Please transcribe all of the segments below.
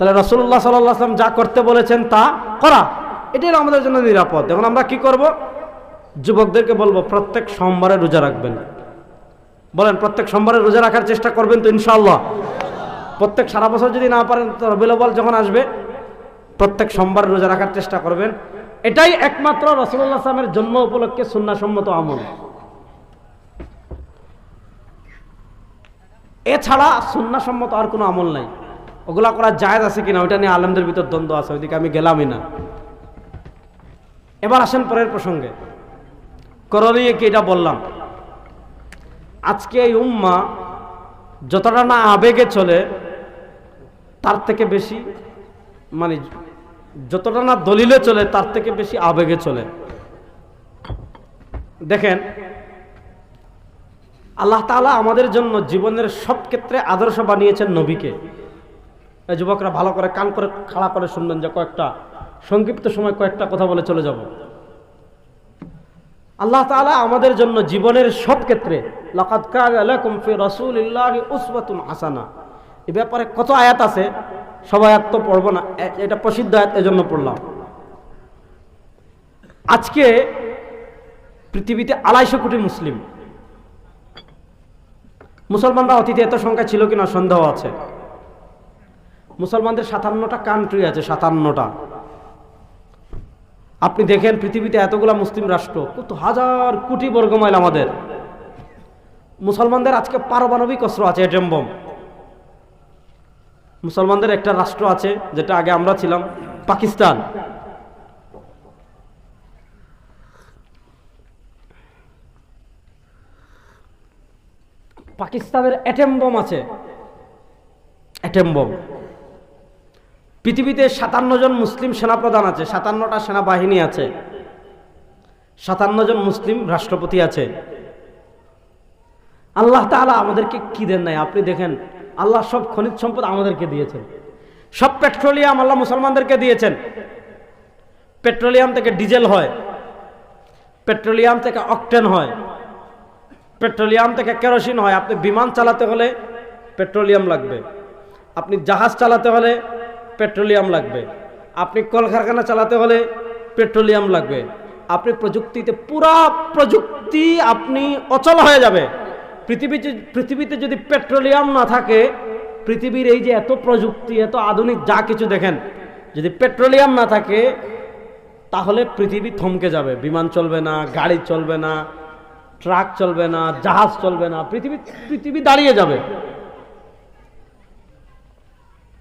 তাহলে রসুল্লাহ সাল্লাম যা করতে বলেছেন তা করা। এটাই আমাদের জন্য নিরাপদ। এখন আমরা কি করব? যুবকদেরকে বলব, প্রত্যেক সোমবারে রোজা রাখবেন। বলেন, প্রত্যেক সোমবারে রোজা রাখার চেষ্টা করবেন তো ইনশাআল্লাহ। প্রত্যেক সারা বছর যদি না পারেন, তো রবিউল আউয়াল যখন আসবে, প্রত্যেক সোমবার রোজা রাখার চেষ্টা করবেন। এটাই একমাত্র রসুল্লাহ আসলামের জন্ম উপলক্ষে সুন্নাসম্মত আমল। এছাড়া সুন্নাসম্মত আর কোনো আমল নাই। ওগুলা করা জায়েজ আছে কিনা, ওইটা নিয়ে আলমদের ভিতর দ্বন্দ্ব আছে, ওইদিকে আমি গেলামই না। এবার আসেন পরের প্রসঙ্গে। করণীয় কি এটা বললাম? আজকে এই উম্মা যতটা না আবেগে চলে, তার থেকে বেশি মানে যতটা না দলিলে চলে, তার থেকে বেশি আবেগে চলে। দেখেন, আল্লাহ তাআলা আমাদের জন্য জীবনের সব ক্ষেত্রে আদর্শ বানিয়েছেন নবীকে। যুবকরা ভালো করে কান করে খাড়া করে শুনবেন যে কয়েকটা, সংক্ষিপ্ত সময় কয়েকটা কথা বলে চলে যাব। আল্লাহ তাআলা আমাদের জন্য জীবনের সব ক্ষেত্রে হাসানা। এই ব্যাপারে কত আয়াত আছে? সব আয়াত তো পড়ব না এটা প্রসিদ্ধ আয়াত, এজন্য পড়লাম। আজকে পৃথিবীতে আড়াইশো কোটি মুসলিম। মুসলমানরা অতীতে এত সংখ্যা ছিল কিনা সন্দেহ আছে। মুসলমানদের সাতান্নটা কান্ট্রি আছে, সাতান্নটা। আপনি দেখেন পৃথিবীতে এতগুলা মুসলিম রাষ্ট্র, কত হাজার কোটি বর্গমাইল আমাদের। মুসলমানদের আজকে পারমাণবিক অস্ত্র আছে, এটম বম। মুসলমানদের একটা রাষ্ট্র আছে, যেটা আগে আমরা ছিলাম, পাকিস্তান। পাকিস্তানের অ্যাটেম বম আছে। Atom bomb. পৃথিবীতে সাতান্ন জন মুসলিম সেনাপ্রধান আছে, সাতান্নটা সেনাবাহিনী আছে, সাতান্ন জন মুসলিম রাষ্ট্রপতি আছে। আল্লাহ তাআলা আমাদেরকে কি দেন নাই? আপনি দেখেন, আল্লাহ সব খনিজ সম্পদ আমাদেরকে দিয়েছেন। সব পেট্রোলিয়াম আল্লাহ মুসলমানদেরকে দিয়েছেন। পেট্রোলিয়াম থেকে ডিজেল হয়, পেট্রোলিয়াম থেকে অকটেন হয়, পেট্রোলিয়াম থেকে কেরোসিন হয়। আপনি বিমান চালাতে হলে পেট্রোলিয়াম লাগবে। আপনি জাহাজ চালাতে হলে পেট্রোলিয়াম লাগবে। আপনি কলকারখানা চালাতে হলে পেট্রোলিয়াম লাগবে। আপনি প্রযুক্তিতে পুরা প্রযুক্তি আপনি অচল হয়ে যাবে। পৃথিবীতে পৃথিবীতে যদি পেট্রোলিয়াম না থাকে, পৃথিবীর এই যে এত প্রযুক্তি, এত আধুনিক যা কিছু দেখেন, যদি পেট্রোলিয়াম না থাকে, তাহলে পৃথিবী থমকে যাবে। বিমান চলবে না, গাড়ি চলবে না, ট্রাক চলবে না, জাহাজ চলবে না, পৃথিবী পৃথিবী দাঁড়িয়ে যাবে।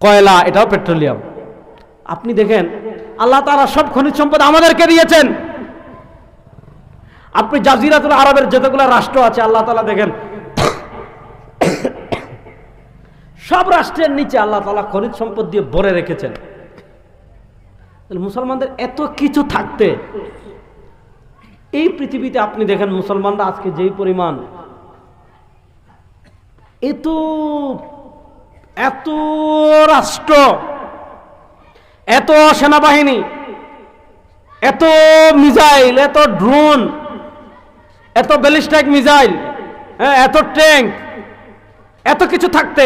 কয়লা, এটাও পেট্রোলিয়াম। আপনি দেখেন, আল্লাহ তারা সব খনিজ সম্পদ আমাদেরকে দিয়েছেন। আপনি জাজিরাতুল আরবের যতগুলো রাষ্ট্র আছে, আল্লাহ তালা দেখেন, সব রাষ্ট্রের নিচে আল্লাহ তালা খনিজ সম্পদ দিয়ে ভরে রেখেছেন। মুসলমানদের এত কিছু থাকতে, এই পৃথিবীতে আপনি দেখেন, মুসলমানরা আজকে যেই পরিমাণ, এত এত রাষ্ট্র, এত সেনাবাহিনী, এত মিসাইল, এত ড্রোন, এত ব্যালিস্টিক মিসাইল হ্যাঁ এত ট্যাঙ্ক, এত কিছু থাকতে।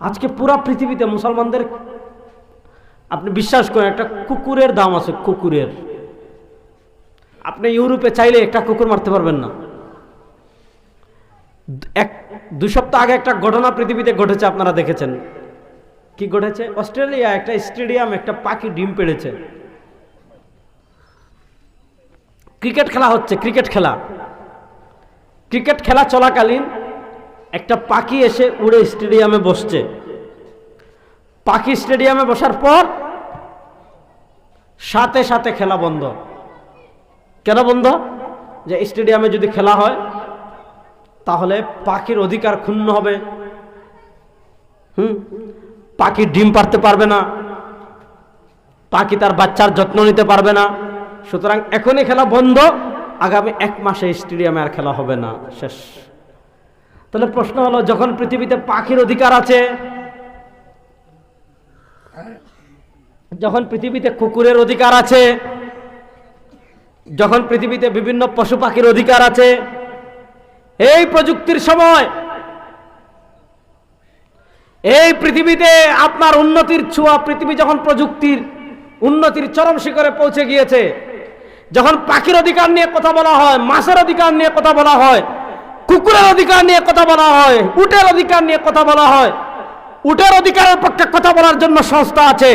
আজকে পুরা পৃথিবীতে মুসলমানদের, আপনি বিশ্বাস করেন, একটা কুকুরের দাম আছে, কুকুরের। আপনি ইউরোপে চাইলে একটা কুকুর মারতে পারবেন না। এক, দু সপ্তাহ আগে একটা ঘটনা পৃথিবীতে ঘটেছে, আপনারা দেখেছেন। কি ঘটেছে? অস্ট্রেলিয়া একটা স্টেডিয়াম, একটা পাখি ডিম পেড়েছে। ক্রিকেট খেলা হচ্ছে, ক্রিকেট খেলা। ক্রিকেট খেলা চলাকালীন একটা পাখি এসে উড়ে স্টেডিয়ামে বসছে। পাখি স্টেডিয়ামে বসার পর সাথে সাথে খেলা বন্ধ। কেন বন্ধ? যে স্টেডিয়ামে যদি খেলা হয় তাহলে পাখির অধিকার ক্ষুণ্ণ হবে। হুম? পাখি ডিম পারতে পারবে না। পাখি তার বাচ্চার যত্ন নিতে পারবে না। সুতরাং এখনই খেলা বন্ধ। আগামী এক মাসে স্টেডিয়ামে আর খেলা হবে না। শেষ। তাহলে প্রশ্ন হলো, যখন পৃথিবীতে পাখির অধিকার আছে, যখন পৃথিবীতে কুকুরের অধিকার আছে, যখন পৃথিবীতে বিভিন্ন পশু পাখির অধিকার আছে এই প্রযুক্তির সময়, এই পৃথিবীতে আপনার উন্নতির ছোঁয়া, পৃথিবী যখন প্রযুক্তির উন্নতির চরম শিখরে পৌঁছে গিয়েছে, যখন পাখির অধিকার নিয়ে কথা বলা হয়, মাছের অধিকার নিয়ে কথা বলা হয়, কুকুরের অধিকার নিয়ে কথা বলা হয়, উটের অধিকার নিয়ে কথা বলা হয়, উটের অধিকারের পক্ষে কথা বলার জন্য সংস্থা আছে,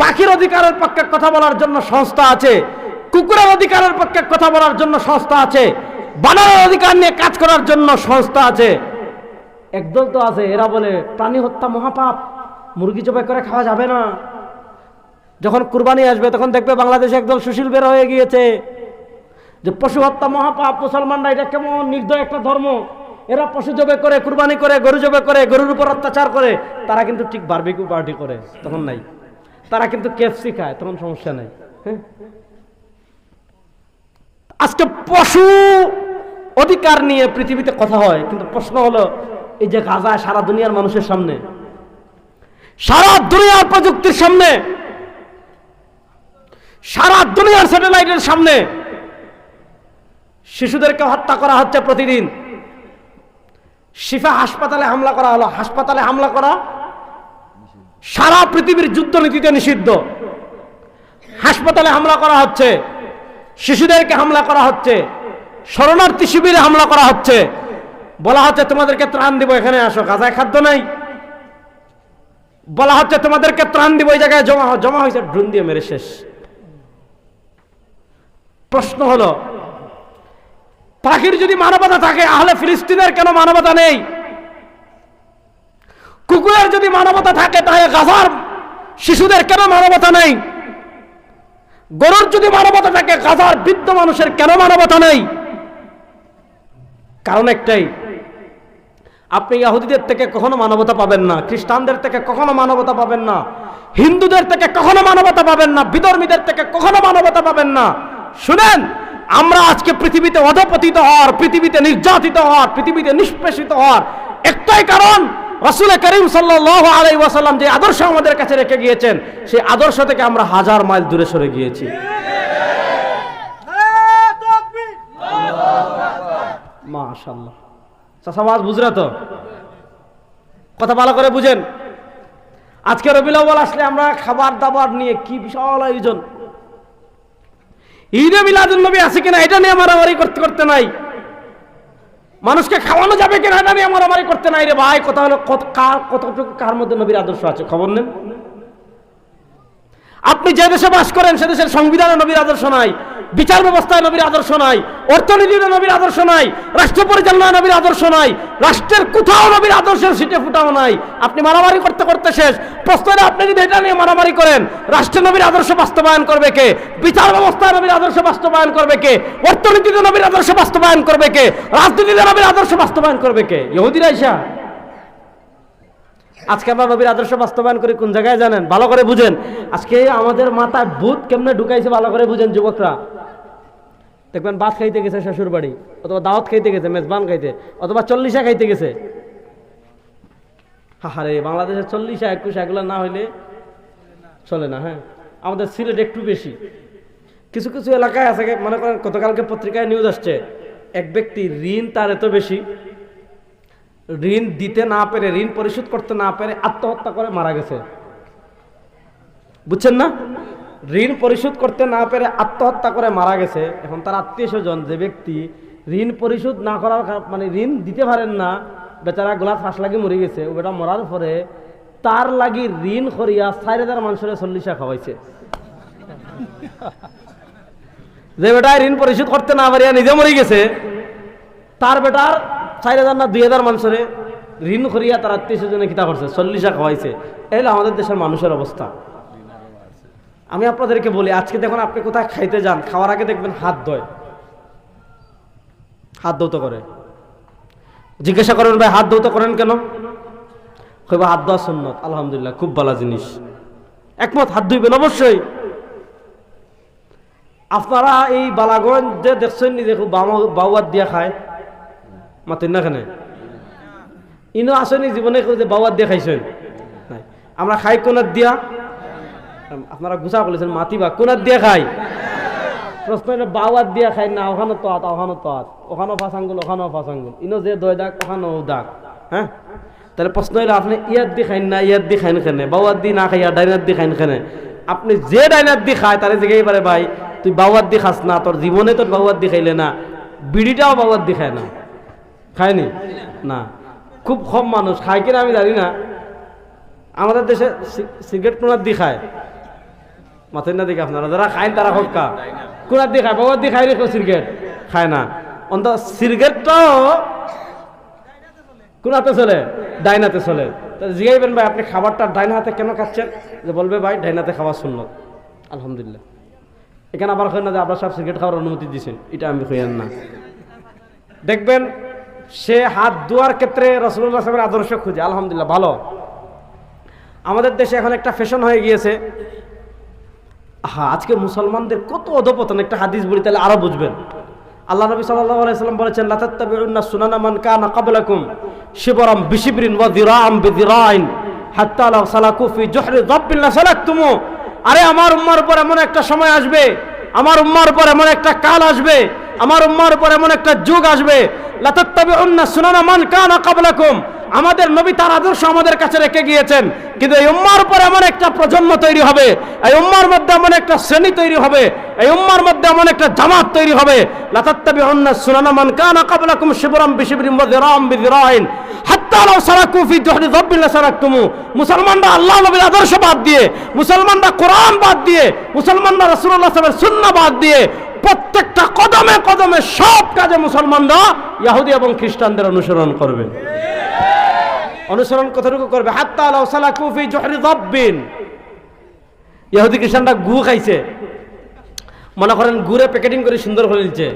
পাখির অধিকারের পক্ষে কথা বলার জন্য সংস্থা আছে, কুকুরের অধিকারের পক্ষে কথা বলার জন্য সংস্থা আছে বানরের অধিকার নিয়ে কাজ করার জন্য সংস্থা আছে। একদল তো আছে, এরা বলে, প্রাণী হত্যা মহাপাপ, মুরগি জবাই করে খাওয়া যাবে না। যখন কুরবানি আসবে, তখন দেখবে বাংলাদেশে একদল সুশীল বের হয়ে গিয়েছে, যে পশু হত্যা মহাপাপ, মুসলমানরা এটা কেমন নির্দয় একটা ধর্ম। এরা পশু জবে করে, কুরবানি করে, গরু জবে করে, গরুর উপর অত্যাচার করে, তারা কিন্তু ঠিক বারবিকিউ পার্টি করে, তখন নাই। তারা কিন্তু কেএফসি খায়, তখন সমস্যা নাই হ্যাঁ? আজকে পশু অধিকার নিয়ে পৃথিবীতে কথা হয়, কিন্তু প্রশ্ন হলো, এই যে গাজা সারা দুনিয়ার মানুষের সামনে, সারা দুনিয়ার প্রযুক্তির সামনে, সারা দুনিয়ার স্যাটেলাইটের সামনে শিশুদেরকে হত্যা করা হচ্ছে প্রতিদিন। শিফা হাসপাতালে হামলা করা হলো। হাসপাতালে হামলা করা সারা পৃথিবীর যুদ্ধনীতিতে নিষিদ্ধ। হাসপাতালে হামলা করা হচ্ছে। শিশুদেরকে হামলা করা হচ্ছে। শরণার্থী শিবিরে হামলা করা হচ্ছে। বলা হচ্ছে তোমাদেরকে ত্রাণ দিব, এখানে আসো, গাজায় খাদ্য নাই। বলা হচ্ছে তোমাদেরকে ত্রাণ দিব ওই জায়গায় জমা জমা হয়েছে, ড্রোন দিয়ে মেরে শেষ। প্রশ্ন হলো, পাখির যদি মানবতা থাকে, আহলে ফিলিস্তিনের কেন মানবতা নেই? কুকুরের যদি মানবতা থাকে, তাহলে গাজার শিশুদের কেন মানবতা নেই? গরুর যদি মানবতা থাকে, গাজার বৃদ্ধ মানুষের কেন মানবতা নেই? কারণ একটাই, আপনি ইহুদিদের থেকে কখনো মানবতা পাবেন না, খ্রিস্টানদের থেকে কখনো মানবতা পাবেন না, হিন্দুদের থেকে কখনো মানবতা পাবেন না, বিধর্মীদের থেকে কখনো মানবতা পাবেন না। শুনেন, আমরা আজকে পৃথিবীতে অধপতিত হওয়ার, পৃথিবীতে নির্যাতিত হওয়ার, পৃথিবীতে নিষ্পেষিত হওয়ার একটাই কারণ রাসূল করিম সাল্লাল্লাহু আলাইহি ওয়াসাল্লাম যে আদর্শ আমাদের কাছে রেখে গিয়েছেন, সেই আদর্শ থেকে আমরা হাজার মাইল দূরে সরে গিয়েছি। মাশাল্লাহ চাষাবাজ বুঝরা তো? কথা ভালো করে বুঝেন। আজকে রবিল আসলে আমরা খাবার দাবার নিয়ে কি বিশাল আয়োজন। ঈদে মিলাদুল নবী আছে কিনা এটা নিয়ে মারামারি করতে করতে নাই। মানুষকে খাওয়ানো যাবে কিনা এটা নিয়ে মারামারি করতে নাই রে ভাই। কথা হলো কতটুকু কার মধ্যে নবীর আদর্শ আছে? খবর নেন। আপনি যে দেশে বাস করেন, সে দেশের সংবিধানে নবীর আদর্শ নাই। বিচার ব্যবস্থায় নবীর আদর্শ নাই, অর্থনীতিতে নবীর আদর্শ নাই, রাষ্ট্র পরিচালনায় নবীর আদর্শ নাই, রাষ্ট্রের কোথাও নবীর আদর্শের সিটে ফুটাও নাই। আপনি মারামারি করতে করতে শেষ। প্রশ্নটা আপনি যদি এটা নিয়ে মারামারি করেন রাষ্ট্র নবীর আদর্শ বাস্তবায়ন করবে কে? বিচার ব্যবস্থায় নবীর আদর্শ বাস্তবায়ন করবে কে? অর্থনীতিতে নবীর আদর্শ বাস্তবায়ন করবে কে? রাজনীতিতে নবীর আদর্শ বাস্তবায়ন করবে কে? ইহুদিরা ইসা আজকে আমরা নবীর আদর্শ বাস্তবায়ন করি কোন জায়গায় জানেন? ভালো করে বুঝেন। আজকে আমাদের মাথায় ভূত কেমনে ঢুকাইছে ভালো করে বুঝেন যুবকরা। দেখবেন ভাত খাইতে গেছে শ্বশুর বাড়ি, অথবা দাওয়াত খাইতে গেছে, মেজবান খাইতে, অথবা চল্লিশা খাইতে গেছে। হাহারে বাংলাদেশের চল্লিশা, একুশা এগুলো না হইলে চলে না হ্যাঁ? আমাদের সিলেট একটু বেশি। কিছু কিছু এলাকায় আছে, মনে করেন গতকালকে পত্রিকায় নিউজ আসছে, এক ব্যক্তি ঋণ তার এত বেশি ঋণ দিতে না পেরে, ঋণ পরিশোধ করতে না পেরে আত্মহত্যা করে মারা গেছে। বুঝছেন না? ঋণ পরিশোধ করতে না পেরে আত্মহত্যা করে মারা গেছে। এখন তার আত্মীয় স্বজন, যে ব্যক্তি ঋণ পরিশোধ না করার মানে ঋণ দিতে পারেন না, বেচারা গোলা ফাঁস লাগি মরে গেছে, ও বেটা মরার পরে তার লাগি ঋণ করিয়া চার হাজার মানুষের চল্লিশা খাওয়াইছে। যে বেটায় ঋণ পরিশোধ করতে না পারিয়া নিজে মরে গেছে, তার বেটার চার হাজার না দুই হাজার মানুষের ঋণ করিয়া তার আত্মীয় স্বজনে কিতা করছে, চল্লিশা খাওয়াইছে। এই হলো আমাদের দেশের মানুষের অবস্থা। আমি আপনাদেরকে বলি, আজকে দেখুন আপনি কোথায় খাইতে যান, খাওয়ার আগে দেখবেন হাত ধোয়। হাত ধৌত করে। জিজ্ঞাসা করেন, ভাই, হাত ধৌত করেন কেন? কইবা, হাত ধোয়া সুন্নত, আলহামদুলিল্লাহ, খুব ভালো জিনিস। একমত, হাত ধুইবেন অবশ্যই। আপনারা এই বালাগঞ্জ যে দেখছেন নি দেখো বাউয়াত দিয়া খায়। মাতেন না কেনে? ইনো আসেনি জীবনে যে বাউয়াত দিয়া খাইছেন আমরা খাই কোনার দিয়া? আপনারা গুছা করেছেন মাতিবা। কোনার দিয়া খাই? প্রশ্ন হলো বাউয়াত দিয়া খাই না ওখানে তো আত ওখানে তো আত ওখানেও ফাঁস আঙ্গুল ওখানেও ফাঁস আঙ্গুল। ইনো যে দয় দাগ ওখানেও দাগ। হ্যাঁ তাহলে প্রশ্ন হইল আপনি ইয়াদ দি খাইন না ইয়াদ দি খাইন খেনে বাউয়ার দি না খাইয়া ডাইনার দি খাইন খেনে আপনি যে ডাইনার দি খায় তারে জিগাই পারে ভাই, তুই বাউয়ার দি খাস না তোর জীবনে তোর বাউয়ার দি খাইলে না, বিড়িটাও বাউয়ার দি খায় না। খায়নি? না। খুব কম মানুষ খায় কিনা আমি জানি না। আমাদের দেশে সিগারেট কোনার দি খায়। মাথায় না দেখে আপনারা যারা খায় তারা হক্কা কোনার দি খায় বাবার দি খায় রেখো সিগারেট? খায় না। অন্ত সিগারেটটাও কোন হাতে চলে? ডাইন হাতে চলে। জিগাইবেন ভাই, আপনি খাবারটা ডাইন হাতে কেন খাচ্ছেন? যে বলবে ভাই, ডাইন হাতে খাওয়া শূন্য আলহামদুলিল্লাহ। এখানে আবার হয় না যে আপনার সব সিগারেট খাওয়ার অনুমতি দিয়েছেন এটা আমি হইয়ান না। দেখবেন সে হাত ধোয়ার ক্ষেত্রে রসুল্লাহ সাহেবের আদর্শ খুঁজে। আলহামদুলিল্লাহ, ভালো। আমাদের দেশে এখন একটা ফ্যাশন হয়ে গিয়েছে। হ্যাঁ আজকে মুসলমানদের কত অধপতন, একটা হাদিস বলি, তাহলে আরও বুঝবেন। আল্লাহ নবী সাল্লাম বলেছেন মান শিবরাম বিশিবরিন আরে, আমার উম্মার উপর এমন একটা সময় আসবে, আমার উম্মার উপর এমন একটা কাল আসবে আমার উম্মার উপর এমন একটা যুগ আসবে লা তাত্তাবিউন্না সুনানা মান কানা ক্বাবলাকুম। আমাদের নবী তার আদর্শ আমাদের কাছে রেখে গিয়েছেন, কিন্তু এই উম্মার উপর এমন একটা প্রজন্ম তৈরি হবে, এই উম্মার মধ্যে এমন একটা শ্রেণি তৈরি হবে, এই উম্মার মধ্যে এমন একটা জামাত তৈরি হবে লাতাত্তাবি অন্না সুনানা মান কানা কাবলাকুম শিবরাম বিশিবরিম ওয়া দিরাম বিদিরাইন। হাত্তা লাউ সারাকু ফি জহরি যাব্বিন লাসারাকতুমু। মুসলমানরা আল্লাহ নবীর আদর্শ বাদ দিয়ে, মুসলমানরা কোরআন বাদ দিয়ে, মুসলমানরা রাসূলুল্লাহ সাল্লাল্লাহু আলাইহি বাদ দিয়ে প্রত্যেকটা কদমে কদমে সব কাজে মুসলমানরা ইহুদি এবং খ্রিস্টানদের অনুসরণ করবে। অনুসরণ কতটুকু করবে? হাত্তা খ্রিস্টানরা গু খাইছে। মনে করেন গুড়ে প্যাকেটিং করে সুন্দর করে দিচ্ছে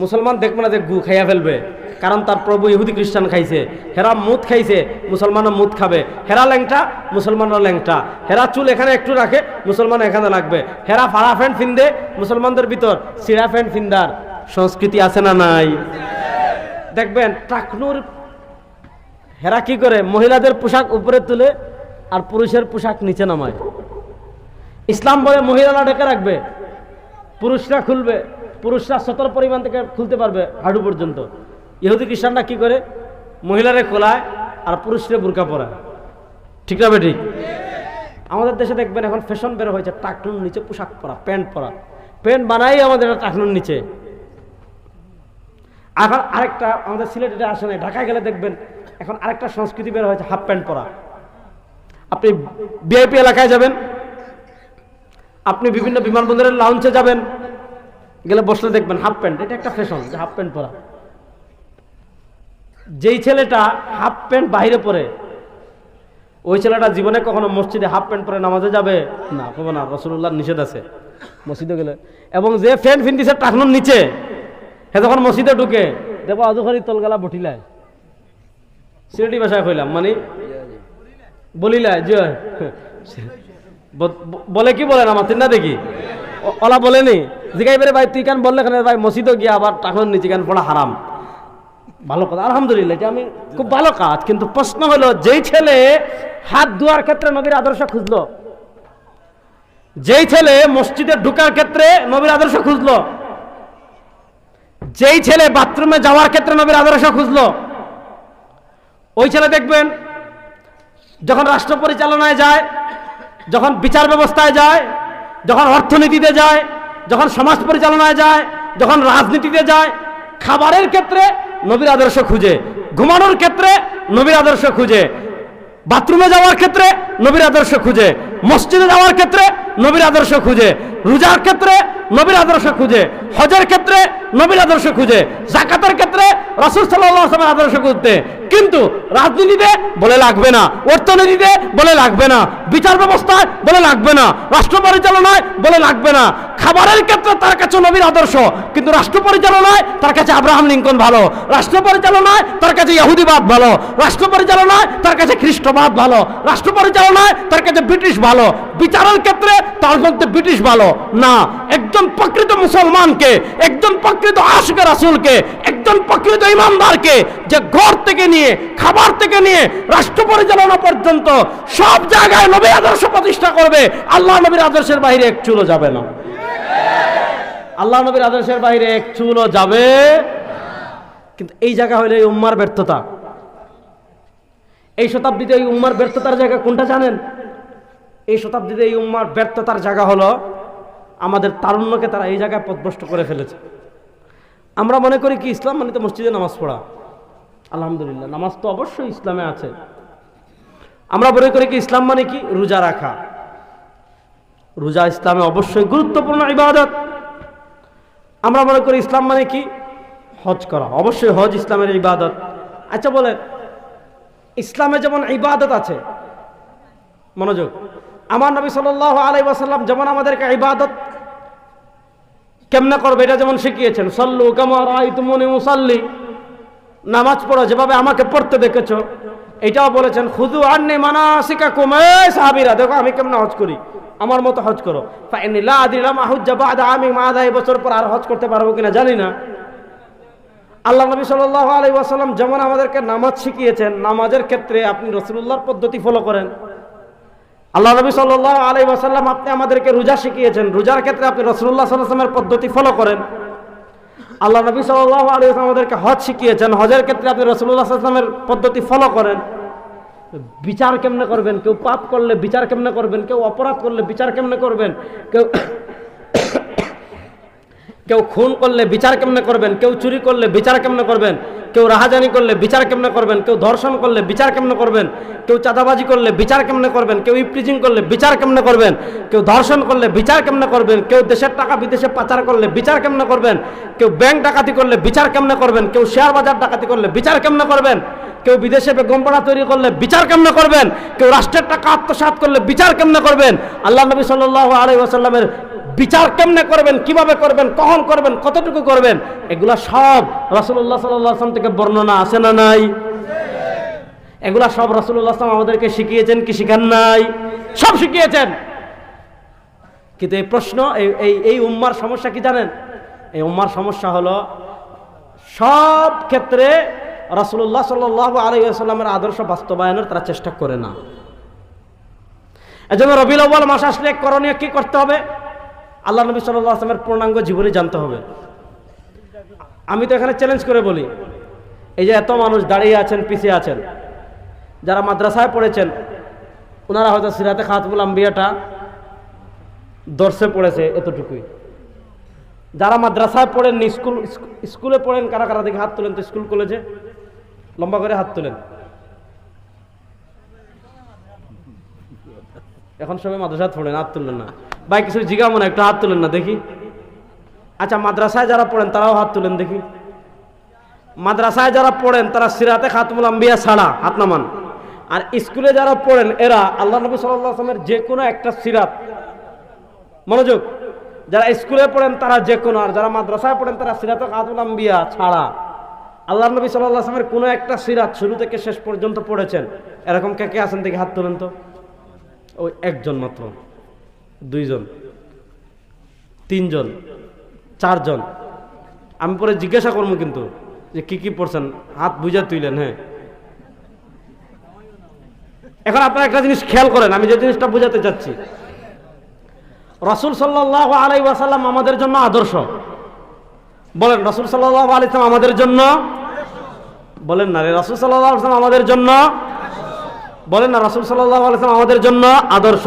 মুসলমান দেখবে না যে গু খাইয়া ফেলবে। কারণ তার প্রভু ইহুদি খ্রিস্টান খাইছে। হেরা মুদ খাইছে, মুসলমানও মুদ খাবে। হেরা ল্যাংটা, মুসলমানও ল্যাংটা। হেরা চুল এখানে একটু রাখে, মুসলমান এখানে লাগবে হেরা ফাড়া ফ্যান্ট ফিন্দে, মুসলমানদের ভিতর সিরা ফ্যান্ট ফিন্দার। সংস্কৃতি আছে না নাই? দেখবেন, টাকনুর হেরা কি করে? মহিলাদের পোশাক উপরে তুলে আর পুরুষের পোশাক নিচে নামায়। ইসলাম বলে মহিলারা ডেকে রাখবে, পুরুষরা খুলবে। পুরুষরা সতর পরিমাণ থেকে খুলতে পারবে হাঁটু পর্যন্ত। ইহুদি খ্রিস্টানরা কি করে? মহিলারে খোলায় আর পুরুষরে বুরকা পরায়। ঠিক না ঠিক আমাদের দেশে দেখবেন এখন ফ্যাশন বের হয়েছে, টাকনুর নিচে পোশাক পরা, প্যান্ট পরা। প্যান্ট বানাই আমাদের টাকনুর নিচে। এখন আরেকটা আমাদের সিলেটে আসে নাই, ঢাকায় গেলে দেখবেন এখন আরেকটা সংস্কৃতি বের হয়েছে, হাফ প্যান্ট পরা। আপনি বিআইপি এলাকায় যাবেন, আপনি বিভিন্ন বিমানবন্দরের লাউঞ্চে যাবেন গেলে বসলে দেখবেন হাফ প্যান্ট এটা একটা ফ্যাশন যে হাফ প্যান্ট পরা। যেই ছেলেটা হাফ প্যান্ট বাইরে পরে, ওই ছেলেটা জীবনে কখনো মসজিদে হাফ প্যান্ট পরে নামাজে যাবে? না, কবে না রসুল্লাহ নিষেধ আছে। মসজিদে গেলে। এবং যে ফ্যান ফিন্দিছে টাকনুর নিচে হে যখন মসজিদে ঢুকে দেখো অজুখারি তলগালা বঠিলায় সিলেটি ভাষায় কইলাম মানে বলিলা যে ব- ব- বলে কি বলেন আমার চিন্তা দেখি। ওলা বলেনি। জিগাই বেরে ভাই, তুই কেন বললে কেন? ভাই, মসজিদও গিয়া আবার টাকন নিচে কেন পড়া হারাম। ভালো কথা, আলহামদুলিল্লাহ, এটা আমি খুব ভালো কাজ। কিন্তু প্রশ্ন হলো, যেই ছেলে হাত ধোয়ার ক্ষেত্রে নবীর আদর্শ খুঁজলো? যেই ছেলে মসজিদে ঢুকার ক্ষেত্রে নবীর আদর্শ খুঁজলো? যেই ছেলে বাথরুমে যাওয়ার ক্ষেত্রে নবীর আদর্শ খুঁজলো? ওই ছেলে দেখবেন, যখন রাষ্ট্র পরিচালনায় যায়, যখন বিচার ব্যবস্থায় যায় যখন অর্থনীতিতে যায়, যখন সমাজ পরিচালনায় যায়, যখন রাজনীতিতে যায়, খাবারের ক্ষেত্রে নবীর আদর্শ খুঁজে, ঘুমানোর ক্ষেত্রে নবীর আদর্শ খুঁজে, বাথরুমে যাওয়ার ক্ষেত্রে নবীর আদর্শ খুঁজে, মসজিদে যাওয়ার ক্ষেত্রে নবীর আদর্শ খুঁজে, রোজার ক্ষেত্রে নবীর আদর্শ খুঁজে, হজের ক্ষেত্রে নবীর আদর্শ খুঁজে, জাকাতের ক্ষেত্রে রসুল সাল্লাহ আদর্শ করতে। কিন্তু রাজনীতিতে বলে লাগবে না, অর্থনীতিতে বলে লাগবে না, বিচার ব্যবস্থায় বলে লাগবে না, রাষ্ট্র পরিচালনায় বলে লাগবে না। খাবারের ক্ষেত্রে তার কাছে নবীর আদর্শ, কিন্তু রাষ্ট্র পরিচালনায় তার কাছে আব্রাহাম লিঙ্কন ভালো। রাষ্ট্র পরিচালনায় তার কাছে ইহুদিবাদ ভালো। রাষ্ট্র পরিচালনায় তার কাছে খ্রিস্টবাদ ভালো। রাষ্ট্র পরিচালনায় তার কাছে ব্রিটিশ ভালো। বিচারের ক্ষেত্রে তার মধ্যে ব্রিটিশ ভালো। না, একজন প্রকৃত মুসলমানকে, একজন প্রকৃত আশিক রাসুলকে একজন প্রকৃত ইমানদারকে যে ঘর থেকে নিয়ে, খাবার থেকে নিয়ে, রাষ্ট্র পরিচালনা পর্যন্ত সব জায়গায় নবী আদর্শ প্রতিষ্ঠা করবে, আল্লাহ নবীর আদর্শের বাইরে এক চুলো যাবে না। আল্লাহ নবীর আদর্শের বাইরে এক চুলও যাবে কিন্তু এই জায়গা হইলে এই উম্মার ব্যর্থতা। এই শতাব্দীতে এই উম্মার ব্যর্থতার জায়গা কোনটা জানেন? এই শতাব্দীতে এই উম্মার ব্যর্থতার জায়গা হলো আমাদের তারুণ্যকে তারা এই জায়গায় পথভ্রষ্ট করে ফেলেছে। আমরা মনে করি কি, ইসলাম মানে তো মসজিদে নামাজ পড়া। আলহামদুলিল্লাহ, নামাজ তো অবশ্যই ইসলামে আছে। আমরা মনে করি কি, ইসলাম মানে কি, রোজা রাখা। রোজা ইসলামে অবশ্যই গুরুত্বপূর্ণ ইবাদত। আমরা মনে করি ইসলাম মানে কি, হজ করা। অবশ্যই হজ ইসলামের ইবাদত। আচ্ছা বলেন, ইসলামে যেমন ইবাদত আছে, মনোযোগ। আমার নবী সাল আলাই ওয়াসাল্লাম যেমন আমাদেরকে ইবাদত কেমনে করবে? এটা যেমন শিখিয়েছেন, সল্লু কামার তুমনি মুসাল্লি নামাজ পড়ো যেভাবে আমাকে পড়তে দেখেছ, এটাও বলেছেন খুদু আন্নি মানাসিকা কুমে সাহাবিরা, দেখো আমি কেমন হজ করি? আমার মতো হজ করো। আদিলাম আহুজ্জা বাদা আমি মাদা এই বছর পর আর হজ করতে পারব কিনা জানি না। আল্লাহ নবী সাল্লাল্লাহু আলাইহি ওয়াসাল্লাম যেমন আমাদেরকে নামাজ শিখিয়েছেন, নামাজের ক্ষেত্রে আপনি রসুলুল্লাহর পদ্ধতি ফলো করেন। আল্লাহ নবী সাল আলাই ওয়াসাল্লাম আপনি আমাদেরকে রোজা শিখিয়েছেন। রোজার ক্ষেত্রে আপনি রসুল্লাহ সাল্লামের পদ্ধতি ফলো করেন। আল্লাহ নবী সাল আলী আমাদেরকে হজ শিখিয়েছেন। হজের ক্ষেত্রে আপনি রসুল্লাহ সাল্লামের পদ্ধতি ফলো করেন। বিচার কেমনে করবেন? কেউ পাপ করলে বিচার কেমনে করবেন? কেউ অপরাধ করলে বিচার কেমনে করবেন? কেউ কেউ খুন করলে বিচার কেমনে করবেন কেউ চুরি করলে বিচার কেমনে করবেন কেউ রাহাজানি করলে বিচার কেমনে করবেন কেউ ধর্ষণ করলে বিচার কেমনে করবেন কেউ চাঁদাবাজি করলে বিচার কেমনে করবেন কেউ ইপ্রিজিং করলে বিচার কেমনে করবেন কেউ ধর্ষণ করলে বিচার কেমনে করবেন কেউ দেশের টাকা বিদেশে পাচার করলে বিচার কেমনে করবেন কেউ ব্যাংক ডাকাতি করলে বিচার কেমনে করবেন কেউ শেয়ার বাজার ডাকাতি করলে বিচার কেমনে করবেন কেউ বিদেশে গম্পনা তৈরি করলে বিচার কেমনে করবেন কেউ রাষ্ট্রের টাকা আত্মসাৎ করলে বিচার কেমনে করবেন আল্লাহ নবী সাল্লাহ আলাই আসাল্লামের বিচার কেমনে করবেন, কীভাবে করবেন, কখন করবেন, কতটুকু করবেন, এগুলা সব রাসুল্লাহ সাল্লাম থেকে বর্ণনা আছে না নাই? এগুলা সব রাসুল্লাহ আমাদেরকে শিখিয়েছেন, কি শিখান নাই? সব শিখিয়েছেন। কিন্তু এই প্রশ্ন, এই এই উম্মার সমস্যা কি জানেন? এই উম্মার সমস্যা হলো সব ক্ষেত্রে রাসুল্লাহ সাল্লাহ আলাইসাল্লামের আদর্শ বাস্তবায়নের তারা চেষ্টা করে না। এজন্য রবিল মাস আসলে করণীয় কি করতে হবে? আল্লাহ নবী সাল্লাহ আসলামের পূর্ণাঙ্গ জীবনী জানতে হবে। আমি তো এখানে চ্যালেঞ্জ করে বলি, এই যে এত মানুষ দাঁড়িয়ে আছেন, পিছিয়ে আছেন, যারা মাদ্রাসায় পড়েছেন ওনারা হয়তো সিরাতে খাতবুল আম্বিয়াটা দর্শে পড়েছে এতটুকুই। যারা মাদ্রাসায় পড়েন স্কুল স্কুলে পড়েন, কারা কারা দেখে হাত তোলেন তো স্কুল কলেজে? লম্বা করে হাত তোলেন। এখন সবাই মাদ্রাসায় পড়েন, হাত তুললেন না। ভাই কিছু জিগা মনে একটু হাত তুলেন না, দেখি। আচ্ছা মাদ্রাসায় যারা পড়েন, তারাও হাত তুলেন, দেখি। মাদ্রাসায় যারা পড়েন, তারা সিরাতে খাতমুল আম্বিয়া ছাড়া হাত নামান। আর স্কুলে যারা পড়েন, এরা আল্লাহ নবী সাল্লামের যে কোনো একটা সিরাত। মনোযোগ। যারা স্কুলে পড়েন, তারা যে কোনো, আর যারা মাদ্রাসায় পড়েন, তারা সিরাতে খাতুল আম্বিয়া ছাড়া। আল্লাহ নবী সাল্লাহ আসলামের কোনো একটা সিরাত শুরু থেকে শেষ পর্যন্ত পড়েছেন। এরকম কে কে আছেন, দেখে হাত তোলেন তো। ওই একজন মাত্র। দুইজন। তিনজন। চারজন। আমি পরে জিজ্ঞাসা করব কিন্তু যে কি কি পড়ছেন, হাত বুঝা তুইলেন হ্যাঁ। এখন আপনারা একটা জিনিস খেয়াল করেন, আমি যে জিনিসটা বুঝাতে চাচ্ছি। রসুল সাল্লাহ আলাই ওয়াসাল্লাম আমাদের জন্য আদর্শ। বলেন, রসুল সাল্লাহ আলাইসলাম আমাদের জন্য বলেন না রে, রসুল সাল্লাহ আলাইসলাম আমাদের জন্য বলেন না, রসুল সাল্লাহ আলাইসলাম আমাদের জন্য আদর্শ।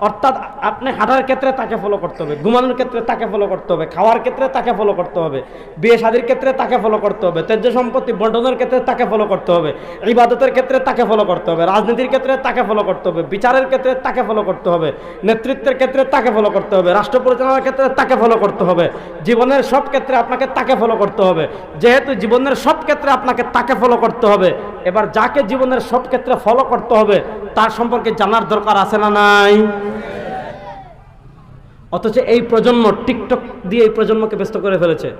অর্থাৎ আপনি হাঁটার ক্ষেত্রে তাকে ফলো করতে হবে ঘুমানোর ক্ষেত্রে তাকে ফলো করতে হবে খাওয়ার ক্ষেত্রে তাকে ফলো করতে হবে বিয়ে শাদির ক্ষেত্রে তাকে ফলো করতে হবে তেজ্য সম্পত্তি বন্টনের ক্ষেত্রে তাকে ফলো করতে হবে ইবাদতের ক্ষেত্রে তাকে ফলো করতে হবে রাজনীতির ক্ষেত্রে তাকে ফলো করতে হবে বিচারের ক্ষেত্রে তাকে ফলো করতে হবে নেতৃত্বের ক্ষেত্রে তাকে ফলো করতে হবে রাষ্ট্র পরিচালনার ক্ষেত্রে তাকে ফলো করতে হবে জীবনের সব ক্ষেত্রে আপনাকে তাকে ফলো করতে হবে যেহেতু জীবনের সব ক্ষেত্রে আপনাকে তাকে ফলো করতে হবে এবার যাকে জীবনের সব ক্ষেত্রে ফলো করতে হবে তার সম্পর্কে জানার দরকার আছে না নাই অথচ এই প্রজন্ম টিকটক দিয়ে এই প্রজন্মকে ব্যস্ত করে ফেলেছে।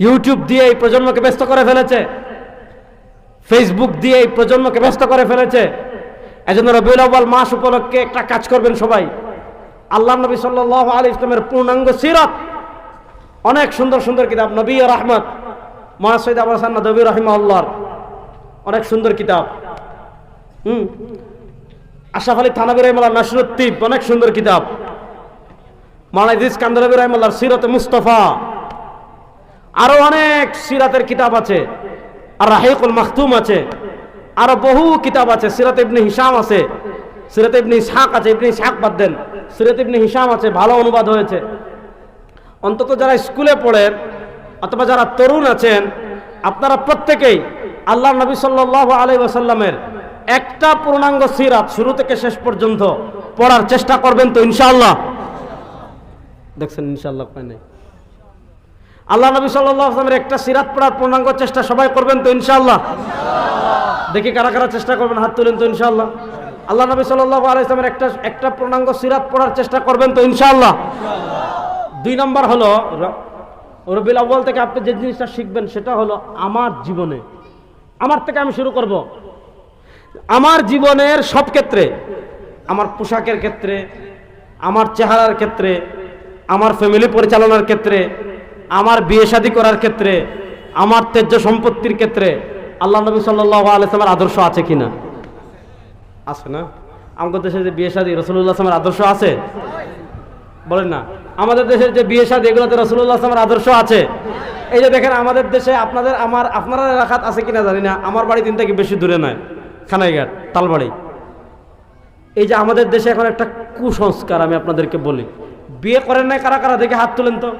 ইউটিউব দিয়ে এই প্রজন্মকে ব্যস্ত করে ফেলেছে। ফেসবুক দিয়ে এই প্রজন্মকে ব্যস্ত করে ফেলেছে। এজন্য রবিউল আব্বাল মাস উপলক্ষে একটা কাজ করবেন সবাই। আল্লাহ নবী সাল্লাহ আলী ইসলামের পূর্ণাঙ্গ সিরত। অনেক সুন্দর সুন্দর কিতাব, নবী রহমত। মহাসৈদ আবু হাসান নবী রহিমা আল্লাহর অনেক সুন্দর কিতাব। হুম। আশাফ আলী থানাবি রহিমাল্লাহ নাসরুদ্দিব অনেক সুন্দর কিতাব। ইদ্রিস কান্দরবি রহমাল্লাহর মুস্তফা। আরও অনেক সিরাতের কিতাব আছে। আর রাহিকুল মাখতুম আছে। আরও বহু কিতাব আছে। সিরাত ইবনে হিসাম আছে। সিরাত ইবনে ইসহাক আছে। ইবনে ইসহাক বাদ দেন। সিরাত ইবনে হিসাম আছে। ভালো অনুবাদ হয়েছে। অন্তত যারা স্কুলে পড়েন অথবা যারা তরুণ আছেন, আপনারা প্রত্যেকেই আল্লাহ নবী সাল্লাহ আলাই ওসাল্লামের একটা পূর্ণাঙ্গ সিরাত শুরু থেকে শেষ পর্যন্ত পড়ার চেষ্টা করবেন তো ইনশাআল্লাহ। দেখছেন ইনশাআল্লাহ পায় নাই। আল্লাহ নবী সাল্লাহ আসলামের একটা সিরাত পড়ার পূর্ণাঙ্গ চেষ্টা সবাই করবেন তো ইনশাআল্লাহ। দেখি কারা কারা চেষ্টা করবেন, হাত তুলেন তো ইনশাআল্লাহ। আল্লাহ নবী সাল্লাহ একটা একটা পূর্ণাঙ্গ সিরাত পড়ার চেষ্টা করবেন তো ইনশাআল্লাহ। দুই নম্বর হলো রবিল আব্বাল থেকে আপনি যে জিনিসটা শিখবেন সেটা হলো আমার জীবনে। আমার থেকে আমি শুরু করব। আমার জীবনের সব ক্ষেত্রে, আমার পোশাকের ক্ষেত্রে, আমার চেহারার ক্ষেত্রে, আমার ফ্যামিলি পরিচালনার ক্ষেত্রে, আমার বিয়ে শাদী করার ক্ষেত্রে, আমার তেজ্য সম্পত্তির ক্ষেত্রে আল্লাহ নবী সাল্লাহ আলাইসলামের আদর্শ আছে কি না আছে না? আমাদের দেশে যে বিয়ে শাদী রসুল্লাহ আসলামের আদর্শ আছে। বলেন না। আমাদের দেশের যে বিয়ে শাদী, এগুলোতে রসুল্লাহ আসলামের আদর্শ আছে। এই যে দেখেন, আমাদের দেশে আপনাদের, আমার, আপনারা এলাকাত আছে কিনা জানি না। আমার বাড়ি তিন থেকে বেশি দূরে নয়। খানাইঘাট, তালবাড়ি। এই যে আমাদের দেশে এখন একটা কুসংস্কার আমি আপনাদেরকে বলি। বিয়ে করেন নাই কারা কারা? দেখে হাত তোলেন তো।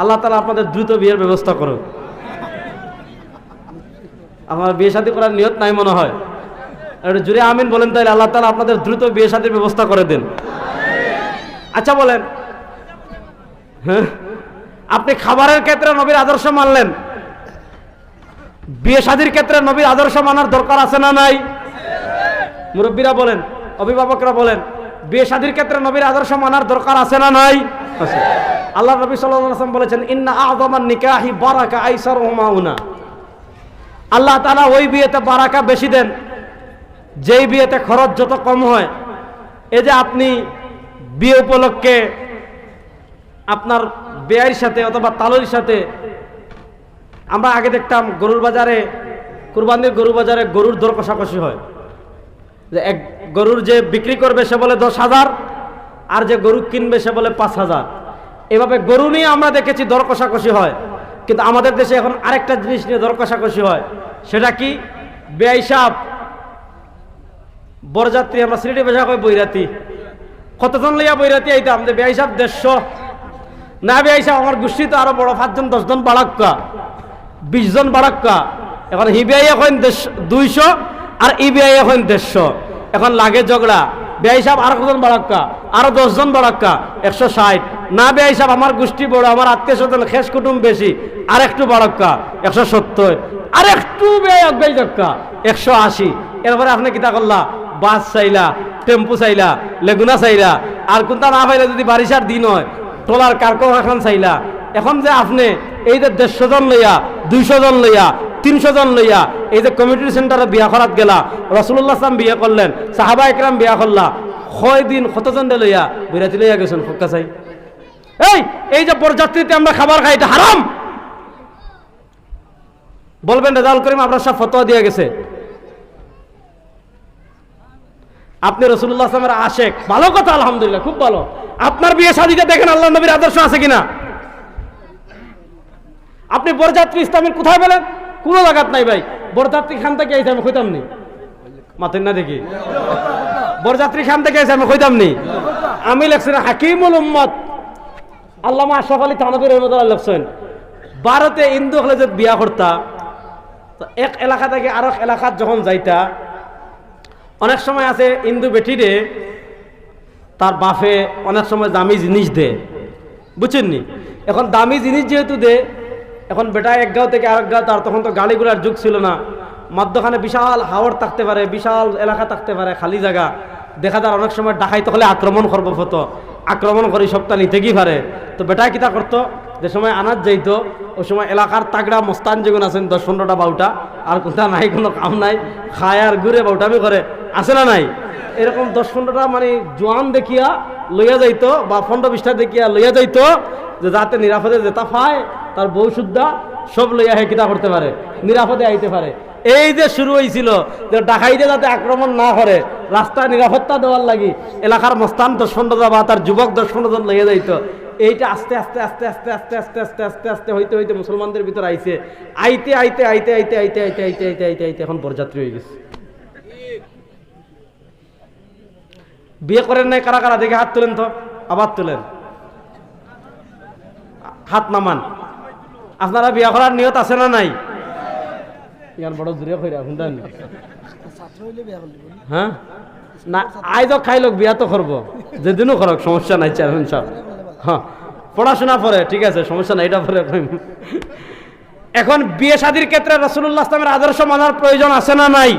আল্লাহ তালা আপনাদের দ্রুত বিয়ের ব্যবস্থা করুন আমার বিয়ে শাদী করার নিয়ত নাই মনে হয়। একটু জুড়ে আমিন বলেন তাহলে আল্লাহ তালা আপনাদের দ্রুত বিয়ে শাদীর ব্যবস্থা করে দেন। আচ্ছা বলেন হ্যাঁ? আপনি খাবারের ক্ষেত্রে নবীর আদর্শ মানলেন। বিয়ে শাদীর ক্ষেত্রে নবীর আদর্শ মানার দরকার আছে না নাই? মুরব্বীরা বলেন, অভিভাবকরা বলেন, বিয়ে শাদীর ক্ষেত্রে নবীর আদর্শ মানার দরকার আছে না নাই। আল্লাহ নবী সাল্লাম বলেছেন, ইন্না আদমান নিকাহি বারাকা আইসার ওমাউনা আল্লাহ তালা ওই বিয়েতে বারাকা বেশি দেন। যেই বিয়েতে খরচ যত কম হয়, এই যে আপনি বিয়ে উপলক্ষে আপনার বেয়ের সাথে অথবা তালুর সাথে আমরা আগে দেখতাম গরুর বাজারে, কুরবানির গরু বাজারে গরুর দর কষাকষি হয়। যে এক গরুর যে বিক্রি করবে সে বলে দশ হাজার, আর যে গরু কিনবে সে বলে পাঁচ হাজার। এভাবে গরু নিয়ে আমরা দেখেছি দর কষাকষি হয়। কিন্তু আমাদের দেশে এখন আরেকটা জিনিস নিয়ে দর কষাকষি হয়, সেটা কি? বেআইসাব বরযাত্রী, আমরা সিলেটি ভাষা কই বৈরাতি। কতজন লইয়া বৈরাতি আইতাম? যে বেআইসাব দেড়শো। না বেআইসাব আমার গোষ্ঠী তো আরও বড় পাঁচজন, দশজন বাড়াক্কা বিশ জন বাড়াক্কা এখন হিবিআই এখন দুইশো আর ইবিআই এখন দেড়শো। এখন লাগে ঝগড়া। বেআই সাহেব আর কজন বাড়াক্কা আরও দশজন বাড়াক্কা একশো ষাট। না বেআই সাহেব, আমার গোষ্ঠী বড়, আমার আত্মীয় স্বজন, খেস কুটুম বেশি। আর একটু বাড়াক্কা একশো সত্তর। আর একটু বেআই দক্কা একশো আশি। এরপরে আপনি কিতা করলা? বাস চাইলা, টেম্পু চাইলা, লেগুনা চাইলা। আর কোনটা না পাইলে যদি বারিশার দিন হয় টোলার কারকম এখন চাইলা। এখন যে আপনি এই যে দেড়শো জন লইয়া, দুইশো জন লইয়া, তিনশো জন লইয়া, এই যে কমিউনিটি সেন্টারে বিয়া করাত গেলা রসুল্লাহ আসলাম বিয়া করলেন, সাহাবা একরাম বিয়া করলা, ছয় দিন কতজন লইয়া বিরাতি লইয়া গেছেন ফক্কা চাই? এই এই যে বরযাত্রীতে আমরা খাবার খাই, এটা হারাম! বলবেন রেজাউল করিম, আপনার সব ফতোয়া দিয়ে গেছে। আপনি রসুল্লাহ আসলামের আশেক। ভালো কথা, আলহামদুলিল্লাহ, খুব ভালো। আপনার বিয়ে শাদিতে দেখেন আল্লাহ নবীর আদর্শ আছে কিনা? আপনি বরযাত্রী ইসলামের কোথায় বলেন? কোনো জায়গাত নাই ভাই। বরযাত্রী খান থেকে আইসে আমি কইতাম নি। মাতেন না দেখি। বরযাত্রী খান থেকে আইসে আমি কইতাম নি। আমি লেখছি হাকিমুল উম্মত। আল্লামা আশরাফ আলী থানবির রহমতুল্লাহ লেখছেন, ভারতে হিন্দু হলে যে বিয়া করতা এক এলাকা থেকে আরেক এলাকাত যখন যাইতা, অনেক সময় আছে হিন্দু বেটিরে, তার বাফে অনেক সময় দামি জিনিস দে বুঝছেননি এখন দামি জিনিস যেহেতু দে এখন বেটা এক গাঁও থেকে আরেক গাঁও, তার তখন তো গাড়ি ঘোড়ার যুগ ছিল না। মধ্যখানে বিশাল হাওড় থাকতে পারে, বিশাল এলাকা থাকতে পারে, খালি জায়গা। দেখা যায় অনেক সময় ডাকাইতে হলে আক্রমণ করব হতো আক্রমণ করে, সবটা নিতে কি পারে। তো বেটা কিতা করতো? যে সময় আনাজ যাইতো, ওই সময় এলাকার তাগড়া মস্তান যেগুলো আছেন, দশ পনেরোটা বাউটা, আর কোনটা নাই, কোনো কাম নাই, খায় আর ঘুরে বাউটামি করে। আছে না নাই? এরকম দশ পনেরোটা মানে জোয়ান দেখিয়া লইয়া যাইতো, বা পনেরো বিশটা দেখিয়া লইয়া যাইতো, যে যাতে নিরাপদে যেতা পায় তার বউ শুদ্ধা সব লইয়া হে কিতা করতে পারে, নিরাপদে আইতে পারে। এই যে শুরু হয়েছিল যে ডাকাইতে যাতে আক্রমণ না করে, রাস্তায় নিরাপত্তা দেওয়ার লাগি, এলাকার মস্তান দশ বা তার যুবক দশ লইয়া যাইতো। এইটা আস্তে আস্তে আস্তে আস্তে আস্তে আস্তে আস্তে আস্তে আস্তে হইতে হইতে মুসলমানদের ভিতর আইছে। আইতে আইতে আইতে আইতে আইতে আইতে আইতে আইতে আইতে আইতে এখন বরযাত্রী হয়ে গেছে। বিয়ে করেন নাই, কারা কারা? দেখে হাত তুলেন তো। আবার তুলেন। হাত নামান। আপনারা বিয়া করার নিয়ত আছে না নাই? বড় জুড়ে কইরা শুনতেন হ্যাঁ না আইজ খাই লোক বিয়া তো করব যেদিনও করক সমস্যা নাই চেয়ারম্যান সাহেব। হ্যাঁ পড়াশোনা পরে ঠিক আছে সমস্যা নাই এটা পরে এখন বিয়ে শাদির ক্ষেত্রে রসুল্লাহ ইসলামের আদর্শ মানার প্রয়োজন আছে না নাই?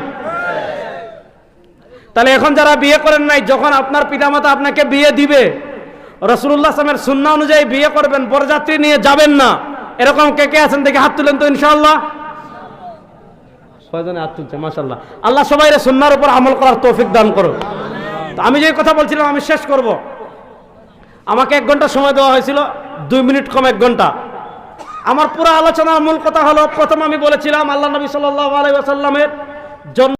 তাহলে এখন যারা বিয়ে করেন নাই যখন আপনার পিতামাতা আপনাকে বিয়ে দিবে রসুল্লাহ আসলামের সুন্না অনুযায়ী বিয়ে করবেন বরযাত্রী নিয়ে যাবেন না। এরকম কে কে আছেন দেখে হাত তুলেন তো ইনশাআল্লাহ। ছয়জনে হাত তুলছে? মাসাল্লাহ আল্লাহ সবাই সুন্নার উপর আমল করার তৌফিক দান করো তো আমি যে কথা বলছিলাম, আমি শেষ করব। আমাকে এক ঘণ্টা সময় দেওয়া হয়েছিল, দুই মিনিট কম এক ঘণ্টা। আমার পুরো আলোচনার মূল কথা হলো, প্রথম আমি বলেছিলাম, আল্লাহ নবী সাল্লাহ আলাই আসাল্লামের জন্ম